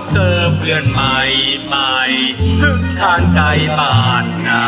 บเจอเพื่อนใหม่ใหม่พึ่งทานใจบานนา